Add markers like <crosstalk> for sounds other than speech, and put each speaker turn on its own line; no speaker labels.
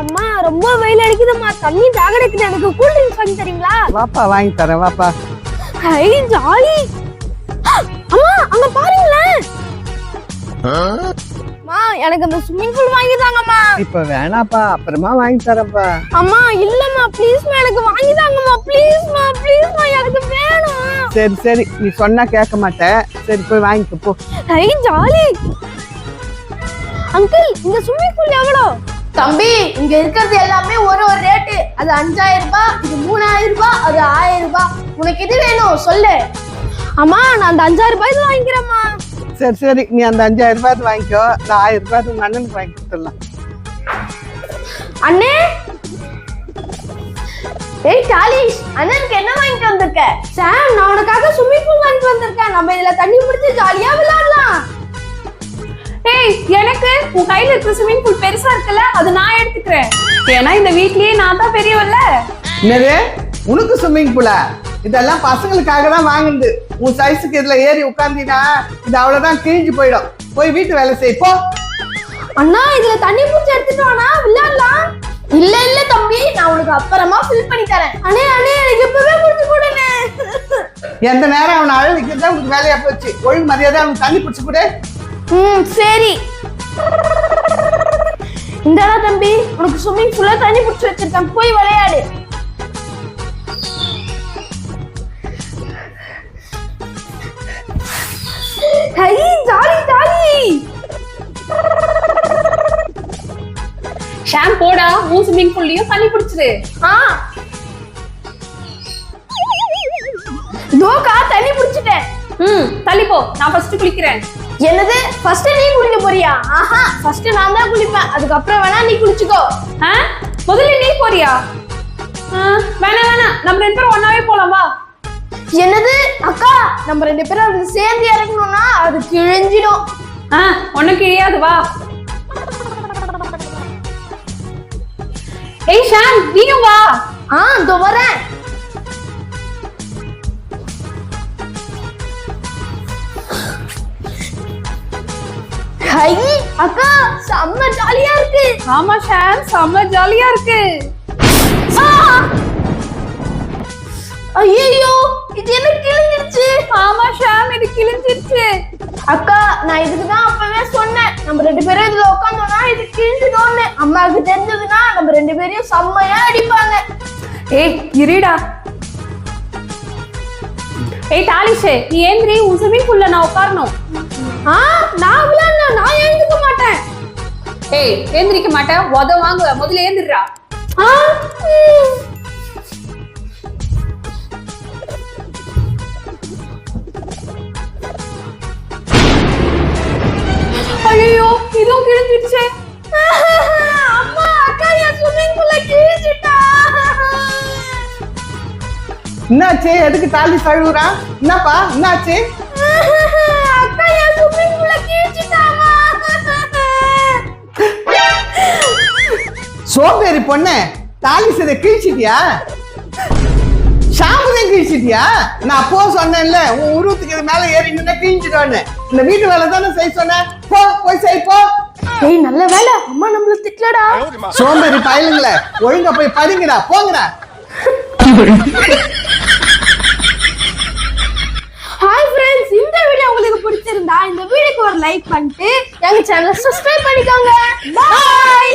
அம்மா ரொம்ப வெயில் அடிக்குதும்மா. தண்ணி தாக அடிக்குது எனக்கு கூல் ட்ரிங்க்ஸ் வாங்கி தரீங்களா?
வாப்பா வாங்கி தரேன் வாப்பா.
ஹை ஜாலி. அம்மா அங்க பாருங்களேன் அம்மா எனக்கு அந்த ஸ்விம்மிங் பூல் வாங்கி தாங்கம்மா.
இப்ப வேணாப்பா அப்புறமா வாங்கி தரேன்ப்பா.
அம்மா இல்லம்மா ப்ளீஸ்மா எனக்கு வாங்கி தாங்கம்மா. ப்ளீஸ்மா ப்ளீஸ்மா எனக்கு வேணும்.
சரி சரி நீ சொன்னா கேட்க மாட்டேன். சரி போய் வாங்கிக்க போ.
High jolly. அங்கிள் இந்த ஸ்விம்மிங் பூல் எவ்வளோ?
தம்பி இங்க இருக்கிறது எல்லாமே ஒரு ஒரு ரேட்டு அது அஞ்சாயிரம் ரூபாய் இது மூணாயிரம் ரூபாய் அது ஆயிரம் ரூபாய். உனக்கு எது வேணும்? சொல்லு.
அம்மா நான் அந்த அஞ்சாயிரம் ரூபாய் வாங்கிக்கிறேம்மா.
சரி சரி. நீ அந்த அஞ்சாயிரம் ரூபாய் வாங்கிக்கோ. நான் ஆயிரம் ரூபாய் உங்க அண்ணனுக்கு வாங்கி கொடுத்துடலாம்.
அண்ணே. ஏய் டாலிஷ் அண்ணனுக்கு என்ன வாங்கிட்டு வந்திருக்க?
சாம் நான் உனக்காக ஸ்விம்மிங் பூல் வாங்கிட்டு வந்திருக்கேன். நம்ம இதுல தண்ணி பிடிச்சி ஜாலியா விளையாடலாம்.
ஏய் எனக்கு உன் கையில இருக்கிற ஸ்விமிங் பூல் பெருசா இருக்குல்ல அது நான் எடுத்துக்கிறேன். ஏன்னா இந்த வீட்லயே நான் தான் பெரியவல்ல
என்னது? உனக்கு ஸ்விம்மிங் பூலா இதெல்லாம் பசங்களுக்காக தான் வாங்குது உன் சைஸுக்கு இதுல ஏறி உட்கார்ந்தீனா இது அவ்வளவுதான் கிழிஞ்சு போயிடும். போய் வீட்டு வேலை செய் போ.
அண்ணா இதுல தண்ணி பிடிச்சி எடுத்துட்டு வானா விளையாடலாம்
இல்ல இல்ல தம்பி நான் உனக்கு அப்புறமா ஃபில் பண்ணி தரேன்.
அண்ணே அண்ணே எனக்கு இப்பவே பிடிச்சி கொடுங்க
எந்த நேரம் அவனை அழ வைக்கிறது உனக்கு வேலையா போச்சு? ஒழுங்கு மரியாதை அவனுக்கு தண்ணி பிடிச்சு கொடு.
ம் சரி. இந்தடா தம்பி உனக்கு ஸ்விம்மிங் பூல்ல தண்ணி பிடிச்சி வச்சிருக்கேன். போய் விளையாடு. Hi jolly jolly.
ஷாம் போடா உன் ஸ்விமிங் பூல்லையும் தண்ணி பிடிச்சிரு.
ஆ.
தோக்கா தண்ணி பிடிச்சிட்டேன்.
ம் தள்ளி போ. நான் ஃபர்ஸ்ட் குளிக்கிறேன்.
என்னது? ஃபர்ஸ்ட் நீ குளிக்க போறியா? ஆஹா ஃபர்ஸ்ட் நான் தான் குளிப்பேன். அதுக்கப்புறம் வேணா நீ குளிச்சுக்கோ.
ஆ? முதல்ல நீ போறியா? ஆ, வேணாம் வேணாம். நம்ம ரெண்டு பேரும் ஒன்னாவே போலாம் வா.
என்னது? அக்கா நம்ம ரெண்டு பேரும் அதுல சேர்ந்து இறங்கணும்னா அது கிழிஞ்சிடும்.
ஆ ஒண்ணும் கிழியாது வா. ஏய் ஷாம் நீயும் வா.
ஆ இதோ வரேன். ஹை அக்கா செம்ம ஜாலியா இருக்கு.
ஆமா ஷாம் செம்ம ஜாலியா இருக்கு.
ஐயோ இது என்ன கிழிஞ்சிருச்சு?
ஆமா ஷாம் இது கிழிஞ்சிருச்சு.
அக்கா நான் இதுக்கு தான் அப்பவே சொன்னேன். நம்ம ரெண்டு பேரும் இதுல உட்காந்தோம்னா இது கிழிஞ்சிடும்னு. அம்மாவுக்கு தெரிஞ்சதுன்னா நம்ம ரெண்டு பேரையும் செம்மையா அடிப்பாங்க.
ஏய் இருடா. ஏய் தாலிஷே நீ ஏந்திரி உன் ஸ்விமிங் பூல்ல நான் உட்காரணும்.
ஆ நான் விளையாடணும் நான் எழுந்துக்க மாட்டேன்.
ஏய் ஏந்திரிக்க மாட்டேன். உத வாங்குவ முதல்ல ஏந்திரா
ஆ ம்.
ஐயோ இதுவும் கிழிஞ்சிருச்சே
என்னாச்சு? எதுக்கு தாலி தழுவுறா என்னப்பா? என்னாச்சு? சோம்பேறி பொண்ணு தாலி சதை கிழிச்சிட்டியா? ஷாம்புதான் கிழிச்சிட்டியா? நான் அப்போ சொன்னேன்ல உன் உருவத்துக்கு இது மேல ஏறி நின்று கிழிஞ்சிடுவான்னு இந்த வீட்டு வேலை தானே செய்ய சொன்னேன். போ போய் செய் போ.
ஏய் நல்ல வேலை. அம்மா நம்மள திட்டலடா.
சோம்பேறி பயலுங்களே ஒழுங்கா போய் படிங்கடா போங்கடா. <laughs>
பிடிச்சிருந்தா இந்த வீடியோக்கு ஒரு லைக் பண்ணிட்டு
எங்க சேனல் சப்ஸ்கிரைப் பண்ணிக்கோங்க. பாய்